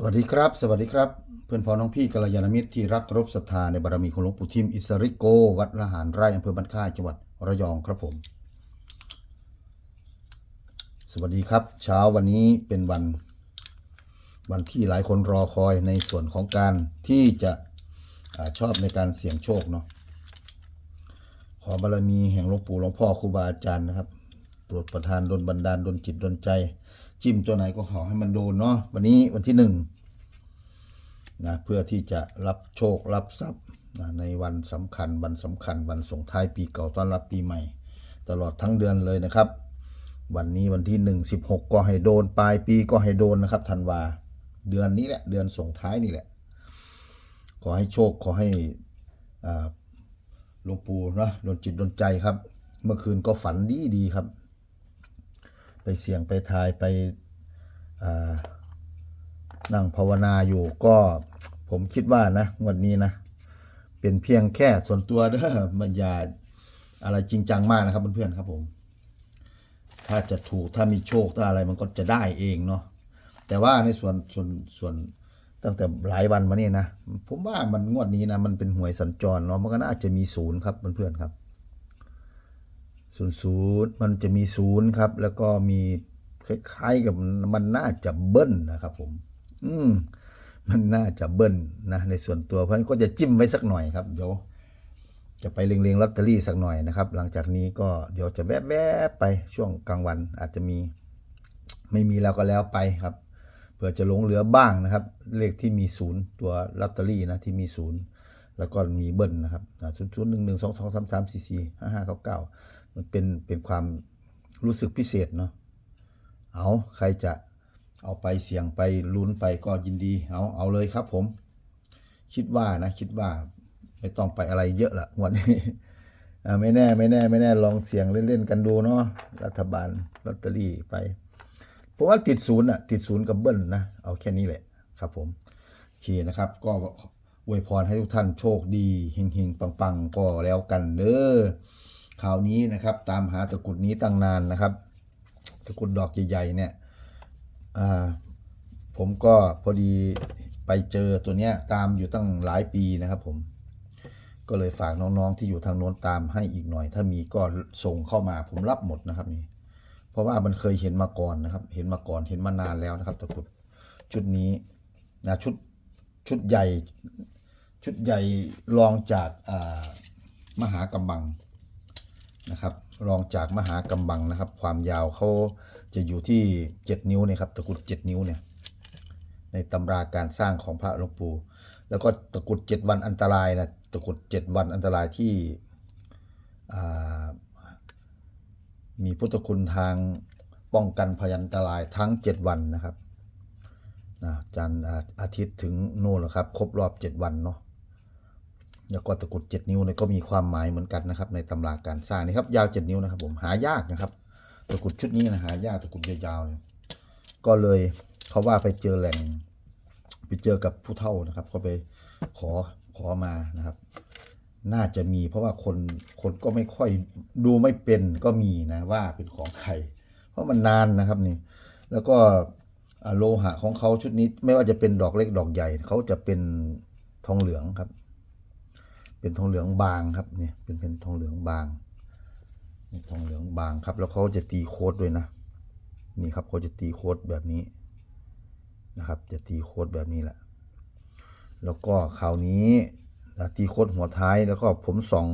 สวัสดีครับ สวัสดีครับ เพื่อนพ้องน้องพี่กัลยาณมิตรที่รักรบศรัทธาในบารมีของหลวงปู่ทิมอิสริโก วัดละหารไร่อำเภอบ้านค่ายจังหวัดระยองครับผม สวัสดีครับ เช้าวันนี้เป็นวัน วันที่หลายคนรอคอยในส่วนของการที่จะอชอบในการเสี่ยงโชคเนาะขอบารมีแห่งหลวงปู่หลวงพ่อครูบาอาจารย์นะครับโปรดประทานดลบันดาลดลจิตดลใจ จิ้มตัวไหนก็ขอให้มันโดนเนาะวันนี้วันที่หนึ่งนะเพื่อที่จะรับโชครับทรัพย์นะในวันสำคัญวันสำคัญวันส่งท้ายปีเก่าต้อนรับปีใหม่ ตลอดทั้งเดือนเลยนะครับ วันนี้วันที่หนึ่งสิบหกก็ให้โดน ปลายปีก็ให้โดนนะครับธันวาเดือนนี้แหละเดือนส่งท้ายนี่แหละ ขอให้โชคขอให้อ่าหลวงปู่นะโดนจิตโดนใจครับ เมื่อคืนก็ฝันดีดีครับ ไปเสี่ยงไปทายไปนั่งภาวนาอยู่ก็ผมคิดว่านะงวันนี้นะ เป็นเพียงแค่ส่วนตัวเด้อมันอย่าอะไรจริงจังมากนะครับเพื่อนๆครับผม ถ้าจะถูกถ้ามีโชคถ้าอะไรมันก็จะได้เองเนาะแต่ว่าในส่วนส่วนส่วนตั้งแต่หลายวันมาเนี่ยนะ ผมว่ามันงวดนี้นะมันเป็นหวยสัญจรเนาะมันก็น่าจะมีศูนย์ครับเพื่อนๆครับ ศูนย์ศูนย์มันจะมีศูนย์ครับ แล้วก็มีคล้ายๆกับมันน่าจะเบิ้ลนะครับผม อืมมันน่าจะเบิ้ลนะในส่วนตัวเพราะฉะนั้นก็จะจิ้มไว้สักหน่อยครับเดี๋ยวจะไปเล็งๆลอตเตอรี่สักหน่อยนะครับ หลังจากนี้ก็เดี๋ยวจะแวบๆไปช่วงกลางวันอาจจะมี ไม่มีแล้วก็แล้วไปครับเผื่อจะหลงเหลือบ้างนะครับ เลขที่มีศูนย์ตัวลอตเตอรี่นะที่มีศูนย์แล้วก็มีเบิ้ลนะครับศูนย์ศูนย์หนึ่งหนึ่งสองสองสามสามสี่สี่ห้าห้าเก้าเก้า มันเป็นเป็นความรู้สึกพิเศษเนาะเอาใครจะเอาไปเสี่ยงไปลุ้นไปก็ยินดีเอาเอาเลยครับผม คิดว่านะคิดว่าไม่ต้องไปอะไรเยอะละวันนี้ไม่แน่ไม่แน่ไม่แน่ลองเสี่ยงเล่นๆกันดูเนาะรัฐบาลลอตเตอรี่ไปผมว่าติดศูนย์อะติดศูนย์กับเบิ้ลนะเอาแค่นี้แหละครับผมโอเคนะครับ ก็อวยพรให้ทุกท่านโชคดีเฮงๆปังๆ ก็แล้วกันเด้อ คราวนี้นะครับ ตามหาตะกุดนี้ตั้งนานนะครับ ตะกุดดอกใหญ่ๆเนี่ยผมก็พอดีไปเจอตัวเนี้ยตามอยู่ตั้งหลายปีนะครับผมก็เลยฝากน้องๆที่อยู่ทางโน้นตามให้อีกหน่อย ถ้ามีก็ส่งเข้ามาผมรับหมดนะครับนี่เพราะว่ามันเคยเห็นมาก่อนนะครับ เห็นมาก่อนเห็นมานานแล้วนะครับตะกุดชุดนี้นะชุดชุดใหญ่ชุดใหญ่รองจากมหากำบัง นะครับ รองจากมหากำบังนะครับ ความยาวเขาจะอยู่ที่ 7 นิ้วนี่ยครับตะกรุด 7 นิ้วเนี่ยในตำราการสร้างของพระหลวงปู่แล้วก็ตะกรุดเจ็ดวันอันตรายนะตะกรุดเจ็ดวันอันตรายที่มีพุทธคุณทางป้องกันพยันตรายทั้งเจ็ดวันนะครับนะจันทร์อาทิตย์ถึงโน่นแหละครับ ครบรอบเจ็ดวันเนาะ แล้วก็ตะกรุดเจ็ดนิ้วเนี่ยก็มีความหมายเหมือนกันนะครับ ในตำราการสร้างนี่ครับยาวเจ็ดนิ้วนะครับผมหายากนะครับ ตะกรุดชุดนี้นะหายากตะกรุดยาวๆเนี่ยก็เลยเขาว่าไปเจอแหล่ง ไปเจอกับผู้เฒ่านะครับ ก็ไปขอขอมานะครับ น่าจะมีเพราะว่าคนคนก็ไม่ค่อยดูไม่เป็นก็มีนะว่าเป็นของใครเพราะมันนานนะครับนี่แล้วก็โลหะของเขาชุดนี้ไม่ว่าจะเป็นดอกเล็กดอกใหญ่เขาจะเป็นทองเหลืองครับ เป็นทองเหลืองบางครับเนี่ยเป็นเป็นทองเหลืองบางทองเหลืองบางครับ แล้วเขาจะตีโค้ดด้วยนะ นี่ครับเขาจะตีโค้ดแบบนี้นะครับ จะตีโค้ดแบบนี้แหละ แล้วก็คราวนี้ตีโค้ดหัวท้ายแล้วก็ผมส่อง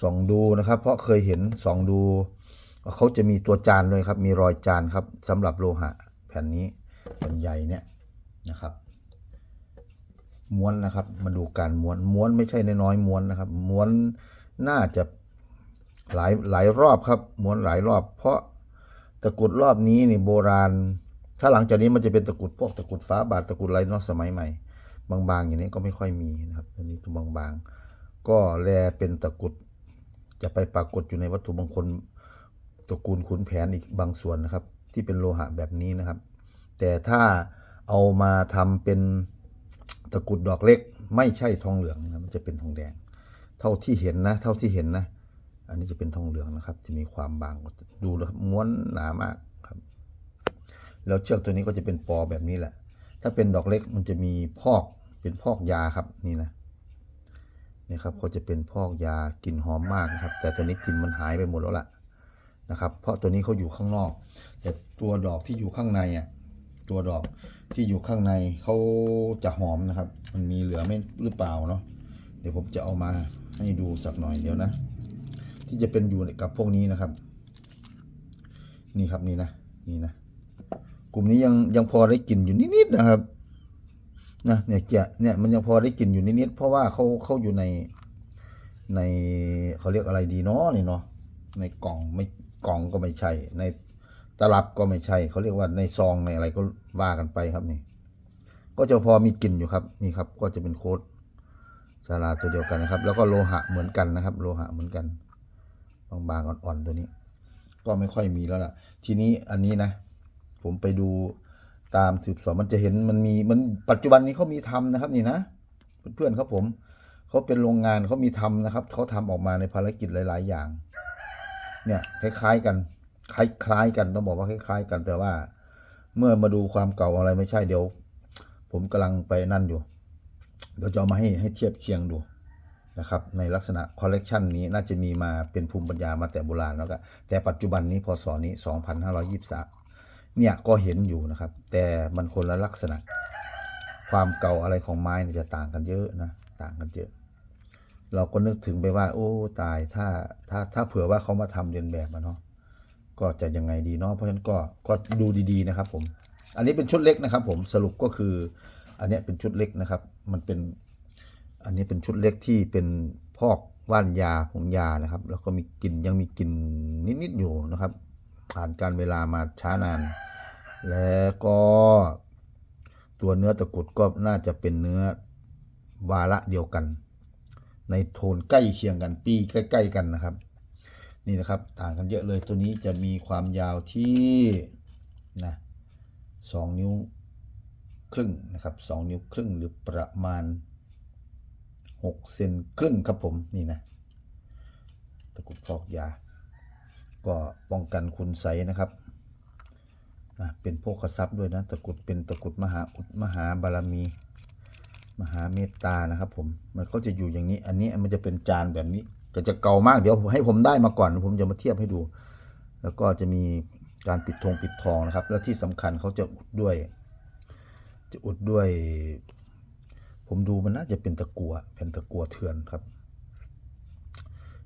ส่องดูนะครับ เพราะเคยเห็นส่องดูเขาจะมีตัวจานด้วยครับ มีรอยจานครับสำหรับโลหะแผ่นนี้แผ่นใหญ่เนี่ยนะครับ ม้วนนะครับ มาดูการม้วนม้วนไม่ใช่น้อยๆม้วนนะครับ ม้วนน่าจะหลายหลายรอบครับม้วนหลายรอบ เพราะตะกุดรอบนี้นี่โบราณ ถ้าหลังจากนี้มันจะเป็นตะกุดพวกตะกุดฟ้าบาทตะกุดไรนอกสมัยใหม่ บางๆ อย่างนี้ก็ไม่ค่อยมีนะครับอันนี้ตัวบางๆ ก็แลเป็นตะกุดจะไปปรากฏอยู่ในวัตถุมงคลตระกูลขุนแผนอีกบางส่วนนะครับ ที่เป็นโลหะแบบนี้นะครับ แต่ถ้าเอามาทำเป็น ตะกุดดอกเล็ก ไม่ใช่ทองเหลืองนะมันจะเป็นทองแดง เท่าที่เห็นนะ เท่าที่เห็นนะ อันนี้จะเป็นทองเหลืองนะครับ จะมีความบางดูแล้วม้วนหนามากครับ แล้วเชือกตัวนี้ก็จะเป็นปอแบบนี้แหละ ถ้าเป็นดอกเล็กมันจะมีพอกเป็นพอกยาครับนี่นะนี่ครับเขาจะเป็นพอกยากลิ่นหอมมากนะครับ แต่ตัวนี้กลิ่นมันหายไปหมดแล้วล่ะนะครับ เพราะตัวนี้เขาอยู่ข้างนอก แต่ตัวดอกที่อยู่ข้างในอะ ตัวดอกที่อยู่ข้างในเขาจะหอมนะครับ มันมีเหลือไม่หรือเปล่าเนาะเดี๋ยวผมจะเอามาให้ดูสักหน่อยเดี๋ยวนะ ที่จะเป็นอยู่กับพวกนี้นะครับ นี่ครับนี่นะนี่นะกลุ่มนี้ยังยังพอได้กลิ่นอยู่นิดๆนะครับนะเนี่ยเกียเนี่ยมันยังพอได้กลิ่นอยู่นิดๆเพราะว่าเขาเขาอยู่ในในเขาเรียกอะไรดีเนาะนี่เนาะในกล่องไม่กล่องก็ไม่ใช่ใน ตลับก็ไม่ใช่ เขาเรียกว่าในซองในอะไรก็ว่ากันไปครับนี่ ก็จะพอมีกลิ่นอยู่ครับนี่ครับ ก็จะเป็นโค้ดสาราตัวเดียวกันนะครับ แล้วก็โลหะเหมือนกันนะครับ โลหะเหมือนกัน บางๆอ่อนๆตัวนี้ ก็ไม่ค่อยมีแล้วล่ะ ทีนี้อันนี้นะ ผมไปดูตามสืบสวนมันจะเห็นมันมีมันปัจจุบันนี้เขามีทำนะครับนี่นะเพื่อนๆครับผมเขาเป็นโรงงานเขามีทำนะครับเขาทำออกมาในภารกิจหลาย ๆ อย่าง เนี่ยคล้าย ๆกัน คล้ายๆกันต้องบอกว่าคล้ายๆ กันแต่ว่า เมื่อมาดูความเก่าอะไรไม่ใช่เดี๋ยว ผมกำลังไปนั่นอยู่ เดี๋ยวจะมาให้ให้เทียบเคียงดูนะครับ ในลักษณะคอลเลกชันนี้น่าจะมีมาเป็นภูมิปัญญามาแต่โบราณแล้วก็แต่ปัจจุบันนี้พศนี้ 2523 เนี่ยก็เห็นอยู่นะครับ แต่มันคนละลักษณะ ความเก่าอะไรของไม้นี่จะต่างกันเยอะนะต่างกันเยอะเราก็นึกถึงไปว่า โอ้ตายถ้าถ้าถ้าเผื่อว่าเขามาทำเรียนแบบมาเนาะ ก็จะยังไงดีเนาะเพราะฉะนั้นก็ก็ดูดีๆนะครับ ผม อันนี้เป็นชุดเล็กนะครับ ผมสรุปก็คือ อันนี้เป็นชุดเล็กนะครับ มันเป็น อันนี้เป็นชุดเล็กที่เป็นพอกว่านยาผงยานะครับ แล้วก็มีกลิ่นยังมีกลิ่นนิดๆอยู่นะครับ ผ่านการเวลามาช้านาน แล้วก็ตัวเนื้อตะกุดก็น่าจะเป็นเนื้อวาระเดียวกัน ในโทนใกล้เคียงกันปีใกล้ ๆ กันนะครับ นี่นะครับต่างกันเยอะเลยตัวนี้จะมีความยาวที่นะสองนิ้วครึ่งนะครับสองนิ้วครึ่งหรือประมาณ6เซนครึ่งครับผมนี่นะตะกรุดฟอกยา ก็ป้องกันคุณไสนะครับนะเป็นโภคทรัพย์ด้วยนะตะกรุดเป็นตะกรุดมหาอุดมหาบารมี มหาเมตตานะครับผมมันก็จะอยู่อย่างนี้อันนี้มันจะเป็นจานแบบนี้ ก็จะเก่ามากเดี๋ยวให้ผมได้มาก่อนผมจะมาเทียบให้ดู แล้วก็จะมีการปิดธงปิดทองนะครับ แล้วที่สำคัญเขาจะอุดด้วย จะอุดด้วย ผมดูมันน่าจะเป็นตะกัวเป็นตะกัวเถื่อนครับ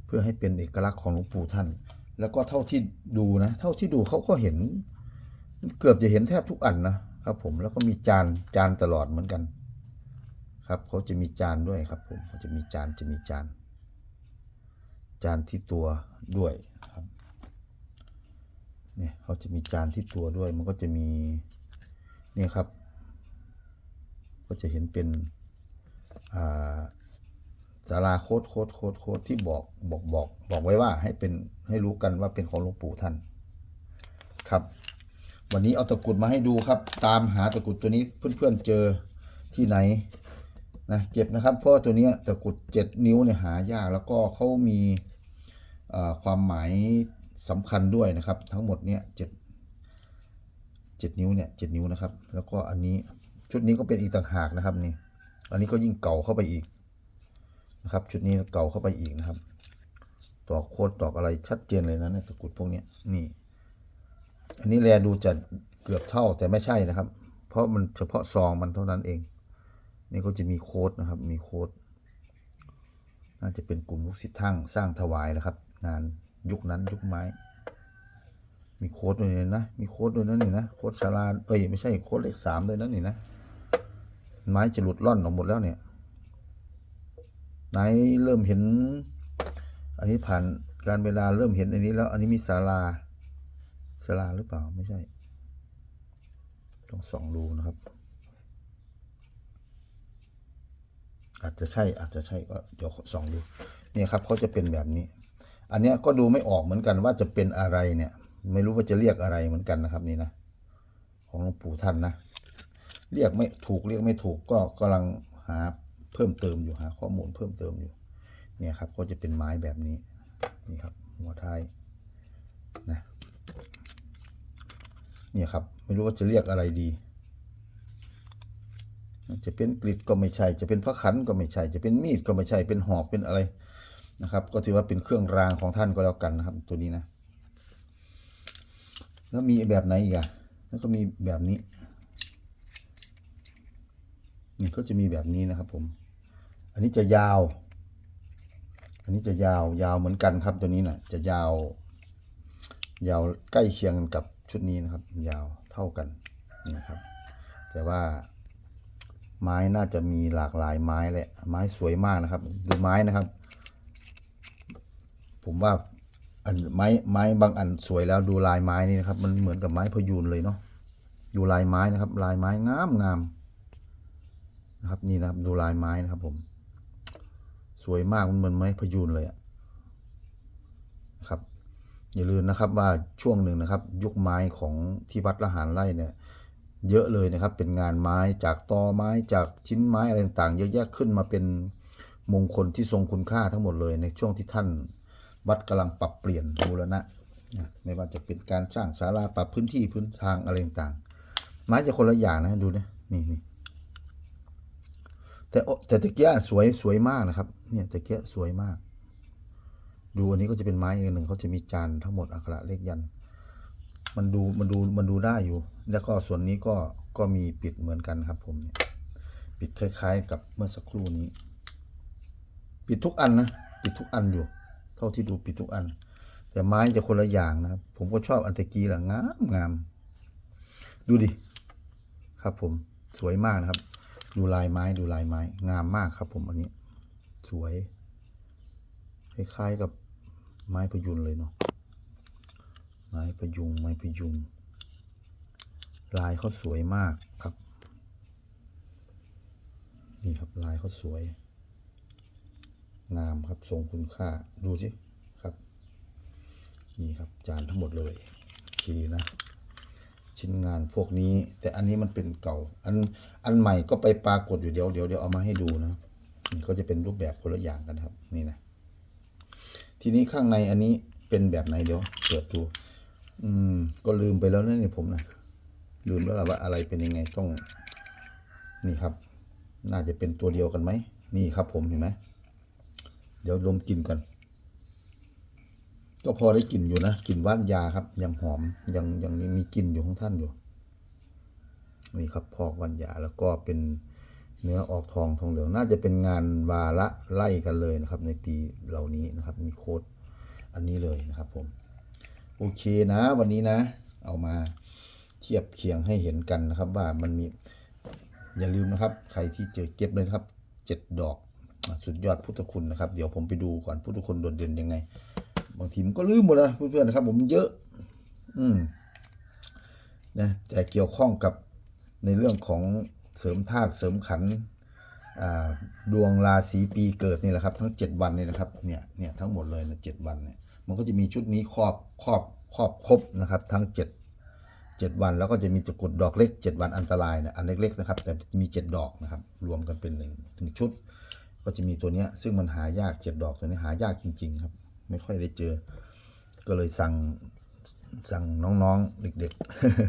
เพื่อให้เป็นเอกลักษณ์ของหลวงปู่ท่าน แล้วก็เท่าที่ดูนะ เท่าที่ดูเขาก็เห็น เกือบจะเห็นแทบทุกอันนะครับผมแล้วก็มีจานจานตลอดเหมือนกัน ครับเขาจะมีจานด้วยครับผมเขาจะมีจานจะมีจาน จานที่ตัวด้วยครับเนี่ยเขาจะมีจานที่ตัวด้วย มันก็จะมีเนี่ยครับ ก็จะเห็นเป็นสาราโคดโคดโคดโคดที่บอกบอกบอกบอกไว้ว่าให้เป็นให้รู้กันว่าเป็นของหลวงปู่ท่านครับ วันนี้เอาตะกรุดมาให้ดูครับ ตามหาตะกรุดตัวนี้เพื่อนๆเจอที่ไหน นะเก็บนะครับ เพราะตัวนี้ตะกุดเจ็ดนิ้วเนี่ยหายากแล้วก็เขามีความหมายสำคัญด้วยนะครับ ทั้งหมดเนี่ยเจ็ดเจ็ดนิ้วเนี่ยเจ็ดนิ้วนะครับ แล้วก็อันนี้ชุดนี้ก็เป็นอีกต่างหากนะครับนี่อันนี้ก็ยิ่งเก่าเข้าไปอีกนะครับ ชุดนี้เก่าเข้าไปอีกนะครับ ตอกโคตรตอกอะไรชัดเจนเลยนะเนี่ยตะกุดพวกนี้นี่ อันนี้แลดูจะเกือบเท่าแต่ไม่ใช่นะครับ เพราะมันเฉพาะซองมันเท่านั้นเอง นี่ก็จะมีโค้ดนะครับ มีโค้ด น่าจะเป็นกลุ่มลูกศิษย์ทั้งสร้างถวายนะครับ งานยุคนั้นยุคไม้ มีโค้ดด้วยนะ มีโค้ดด้วยนะนี่นะ โค้ดชาลาเอ้ยไม่ใช่โค้ดเลขสามด้วยนะนี่นะ ไม้จะหลุดล่อนออกหมดแล้วเนี่ย ไหนเริ่มเห็น อันนี้ผ่านการเวลาเริ่มเห็นอันนี้แล้ว อันนี้มีศาลาสลาหรือเปล่าไม่ใช่ ต้องส่องดูนะครับ อาจจะใช่อาจจะใช่ก็เดี๋ยวส่องดูเนี่ยครับเขาจะเป็นแบบนี้ อันเนี้ยก็ดูไม่ออกเหมือนกันว่าจะเป็นอะไรเนี่ย ไม่รู้ว่าจะเรียกอะไรเหมือนกันนะครับนี่นะของหลวงปู่ท่านนะเรียกไม่ถูกเรียกไม่ถูกก็กำลังหาเพิ่มเติมอยู่หาข้อมูลเพิ่มเติมอยู่ เนี่ยครับก็จะเป็นไม้แบบนี้นี่ครับหัวท้ายนะเนี่ยครับไม่รู้ว่าจะเรียกอะไรดี จะเป็นกริดก็ไม่ใช่ จะเป็นพระขันก็ไม่ใช่ จะเป็นมีดก็ไม่ใช่ เป็นหอกเป็นอะไรนะครับ ก็ถือว่าเป็นเครื่องรางของท่านก็แล้วกันนะครับ ตัวนี้นะ แล้วมีแบบไหนอีกอะแล้วก็มีแบบนี้นี่ก็จะมีแบบนี้นะครับผม อันนี้จะยาว อันนี้จะยาวยาวเหมือนกันครับตัวนี้นะจะยาว ยาวใกล้เคียงกันกับชุดนี้นะครับ ยาวเท่ากันนี่นะครับ แต่ว่า ไม้น่าจะมีหลากหลายไม้แหละ ไม้สวยมากนะครับ ดูไม้นะครับ ผมว่าอันไม้ไม้บางอันสวยแล้วดูลายไม้นี่นะครับ มันเหมือนกับไม้พยูนเลยเนาะดูลายไม้นะครับ ลายไม้งามงามนะครับนี่นะครับดูลายไม้นะครับ ผม สวยมากมันเหมือนไม้พยูนเลยอะนะครับอย่าลืมนะครับว่าช่วงหนึ่งนะครับ ยุคไม้ของที่วัดละหารไร่เนี่ย เยอะเลยนะครับ เป็นงานไม้จากตอไม้จากชิ้นไม้อะไรต่างๆ เยอะแยะขึ้นมาเป็นมงคลที่ทรงคุณค่าทั้งหมดเลย ในช่วงที่ท่านวัดกำลังปรับเปลี่ยนบูรณะนะไม่ว่าจะเป็นการสร้างศาลาปรับพื้นที่พื้นทางอะไรต่างๆไม้จะคนละอย่างนะดูนะนี่นี่แต่โอแต่ตะเกียสวยสวยมากนะครับ เนี่ยตะเกียสวยมาก ดูอันนี้ก็จะเป็นไม้อีกอันหนึ่งเขาจะมีจานทั้งหมดอักขระเลขยันต์ มันดูมันดูมันดูได้อยู่ แล้วก็ส่วนนี้ก็ก็มีปิดเหมือนกันครับ ผมเนี่ยปิดคล้ายๆ กับเมื่อสักครู่นี้ ปิดทุกอันนะปิดทุกอันอยู่ เท่าที่ดูปิดทุกอัน แต่ไม้จะคนละอย่างนะครับผมก็ชอบอันตะกี้แหละงามงามดูดิครับผมสวยมากนะครับ ดูลายไม้ดูลายไม้ งามมากครับ ผมอันนี้ สวย คล้ายๆกับไม้พยุงเลยเนาะ ไม้พยุงไม้พยุง ลายเขาสวยมากครับ นี่ครับลายเขาสวย งามครับทรงคุณค่าดูสิครับ นี่ครับจานทั้งหมดเลยโอเคนะ ชิ้นงานพวกนี้ แต่อันนี้มันเป็นเก่า อันอันใหม่ก็ไปปรากฏอยู่เดี๋ยวเดี๋ยวเดี๋ยวเอามาให้ดูนะนี่ก็จะเป็นรูปแบบคนละอย่างกันครับ นี่นะทีนี้ข้างในอันนี้เป็นแบบไหนเดี๋ยวเปิดดู อืม ก็ลืมไปแล้วนะเนี่ยผมนะลืมแล้วล่ะว่าอะไรเป็นยังไงต้อง นี่ครับ น่าจะเป็นตัวเดียวกันไหมนี่ครับ ผมเห็นไหมเดี๋ยวดมกลิ่นก่อนก็พอได้กลิ่นอยู่นะกลิ่นว่านยาครับ ยังหอมยังยังมีกลิ่นอยู่ของท่านอยู่นี่ครับพอกว่านยาแล้วก็เป็นเนื้อออกทองทองเหลืองน่าจะเป็นงานวาระไล่กันเลยนะครับ ในปีเหล่านี้นะครับ มีโค้ดอันนี้เลยนะครับผม โอเคนะ วันนี้นะ เอามาเทียบเคียงให้เห็นกันนะครับ ว่ามันมีอย่าลืมนะครับ ใครที่เจอเก็บเลยครับเจ็ดดอกสุดยอดพุทธคุณนะครับ เดี๋ยวผมไปดูก่อนพุทธคุณโดดเด่นยังไง บางทีมันก็ลืมหมดนะเพื่อนๆนะครับ ผมเยอะ อืมนะแต่เกี่ยวข้องกับในเรื่องของเสริมธาตุเสริมขันดวงราศีปีเกิดนี่แหละครับ ทั้ง 7 วันนี่นะครับเนี่ยเนี่ยทั้งหมดเลยนะเวันเนี่ย มันก็จะมีชุดนี้ครอบครอบครอบครบนะครับ ทั้ง 7 7 วันแล้วก็จะมีตะกรุดดอกเล็ก 7 วันอันตรายนี่ยอันเล็กๆนะครับ แต่มี 7 ดอกนะครับ รวมกันเป็นหนึ่งหนึ่งชุด ก็จะมีตัวเนี้ยซึ่งมันหายาก 7 ดอกตัวนี้หายากจริง ๆ ครับ ไม่ค่อยได้เจอ ก็เลยสั่งสั่งน้องๆเด็ก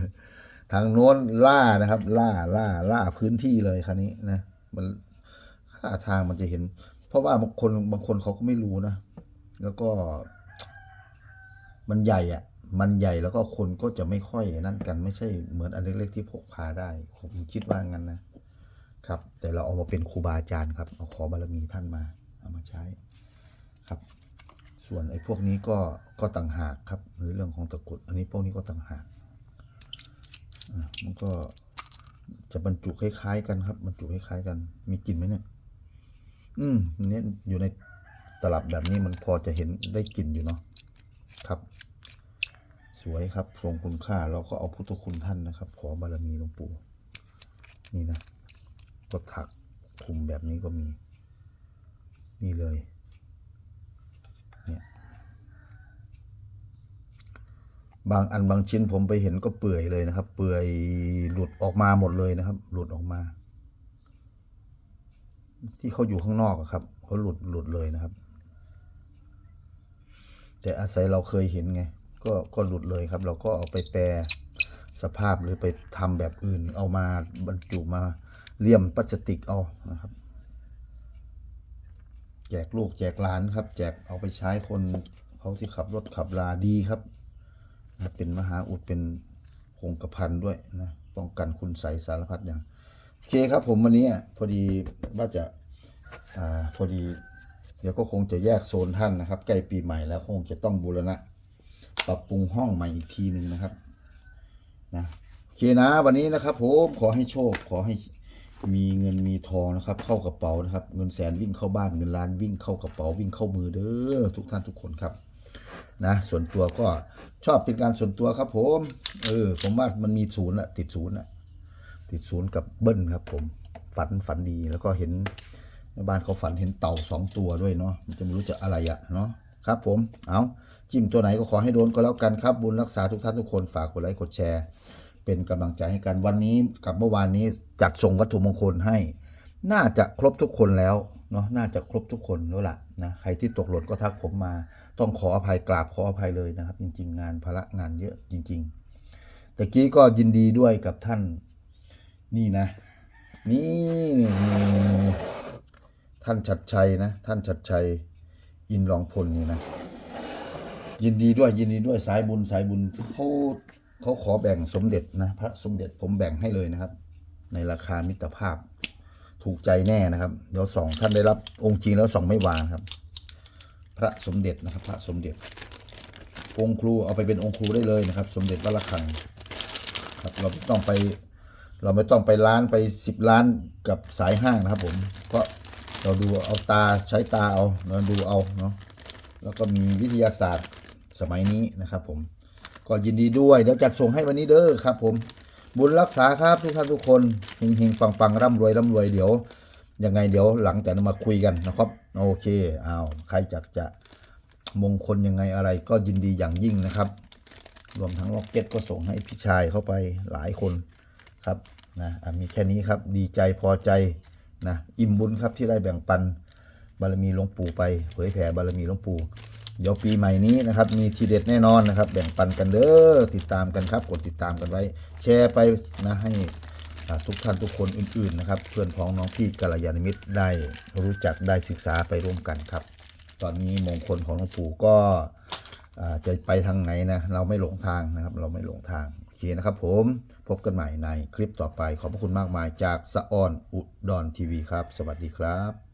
ๆ ทางโน้นล่านะครับ ล่าล่าล่าพื้นที่เลยคราวนี้นะมันท่าทางมันจะเห็น เพราะว่าบางคนบางคนเขาก็ไม่รู้นะ แล้วก็ มันใหญ่อะมันใหญ่แล้วก็คนก็จะไม่ค่อยนั่นกันไม่ใช่เหมือนอันเล็กๆที่พกพาได้ผมคิดว่างั้นนะครับ แต่เราเอามาเป็นครูบาอาจารย์ครับเอาขอบารมีท่านมาเอามาใช้ครับ ส่วนไอ้พวกนี้ก็ก็ต่างหากครับในเรื่องของตะกุด อันนี้พวกนี้ก็ต่างหากมันก็จะบรรจุคล้ายๆกันครับบรรจุคล้ายๆกัน มีกลิ่นไหมเนี่ยอืมเนี่ยอยู่ในตลับแบบนี้มันพอจะเห็นได้กลิ่นอยู่เนาะ ครับ สวยครับทรงคุณค่าเราก็เอาพุทธคุณท่านนะครับ ขอบารมีหลวงปู่นี่นะก็ถักคุมแบบนี้ก็มี นี่เลยเนี่ยบางอันบางชิ้นผมไปเห็นก็เปื่อยเลยนะครับ เปื่อยหลุดออกมาหมดเลยนะครับ หลุดออกมา ที่เขาอยู่ข้างนอกครับเขาหลุดหลุดเลยนะครับ แต่อาศัยเราเคยเห็นไงก็ก็หลุดเลยครับ เราก็เอาไปแปรสภาพหรือไปทำแบบอื่น เอามาบรรจุมาเลี่ยมพลาสติกเอานะครับ แจกลูกแจกหลานครับ แจกเอาไปใช้คนเขาที่ขับรถขับลาดีครับเป็นมหาอุดเป็นคงกระพันด้วยนะป้องกันคุณใสสารพัดอย่างโอเคครับผมวันนี้พอดีว่าจะอ่าพอดี ดี๋ยวก็คงจะแยกโซนท่านนะครับ ใกล้ปีใหม่แล้วคงจะต้องบูรณะ ปรับปรุงห้องใหม่อีกทีหนึ่งนะครับนะโอเคนะวันนี้นะครับผมขอให้โชคขอให้มีเงินมีทองนะครับ เข้ากระเป๋านะครับ เงินแสนวิ่งเข้าบ้านเงินล้านวิ่งเข้ากระเป๋าวิ่งเข้ามือเด้อทุกท่านทุกคนครับนะส่วนตัวก็ชอบเป็นการส่วนตัวครับผมเออผมว่ามันมีศูนย์อะติดศูนย์อะติดศูนย์กับเบิ้ลครับ ผมฝันฝันดีแล้วก็เห็น ในบ้านเขาฝันเห็นเต่าสองตัวด้วยเนาะมันจะไม่รู้จะอะไรอะเนาะครับผมเอาจิ้มตัวไหนก็ขอให้โดนก็แล้วกันครับ บุญรักษาทุกท่านทุกคนฝากกดไลค์กดแชร์ เป็นกำลังใจให้กันวันนี้กับเมื่อวานนี้จัดส่งวัตถุมงคลให้ น่าจะครบทุกคนแล้วเนาะน่าจะครบทุกคนแล้วล่ะนะใครที่ตกหล่นก็ทักผมมา ต้องขออภัยกราบขออภัยเลยนะครับ จริง ๆ งานภาระงานเยอะจริงๆตะกี้ก็ยินดีด้วยกับท่าน นี่นะ นี่เนี่นี่ ท่านชัดชัยนะ ท่านชัดชัย อินรองพลนี่นะ ยินดีด้วยยินดีด้วยสายบุญสายบุญเขาเขาขอแบ่งสมเด็จนะ พระสมเด็จผมแบ่งให้เลยนะครับ ในราคามิตรภาพ ถูกใจแน่นะครับ เดี๋ยวสองท่านได้รับองค์จริงแล้วสองไม่วางครับ พระสมเด็จนะครับ พระสมเด็จ องค์ครูเอาไปเป็นองค์ครูได้เลยนะครับ สมเด็จวัดระฆังครับเราไม่ต้องไป เราไม่ต้องไปล้านไปสิบล้านกับสายห้างนะครับผมเพราะ เราดูเอาตาใช้ตาเอาเราดูเอาเนาะแล้วก็มีวิทยาศาสตร์สมัยนี้นะครับ ผมก็ยินดีด้วยเดี๋ยวจัดส่งให้วันนี้เด้อครับ ผม บุญรักษาครับทุกท่านทุกคนเฮงๆปังๆร่ำรวยร่ำรวยเดี๋ยวยังไงเดี๋ยวหลังจากนั้นมาคุยกันนะครับ โอเคอ้าวใครจักจะมงคลยังไงอะไรก็ยินดีอย่างยิ่งนะครับ รวมทั้งล็อกเก็ตก็ส่งให้พี่ชายเข้าไปหลายคนครับนะมีแค่นี้ครับดีใจพอใจ นะอิ่มบุญครับที่ได้แบ่งปันบารมีหลวงปู่ไปเผยแผ่บารมีหลวงปู่เดี๋ยวปีใหม่นี้นะครับมีทีเด็ดแน่นอนนะครับ แบ่งปันกันเด้อติดตามกันครับ กดติดตามกันไว้ แชร์ไปนะให้ทุกท่านทุกคนอื่นๆนะครับ เพื่อนพ้องน้องพี่กัลยาณมิตรได้รู้จักได้ศึกษาไปร่วมกันครับ ตอนนี้มงคลของหลวงปู่ก็จะไปทางไหนนะเราไม่หลงทางนะครับ เราไม่หลงทาง เคนะครับผมพบกันใหม่ในคลิปต่อไปขอบพระคุณมากมายจากสะออนอุดรทีวีครับ สวัสดีครับ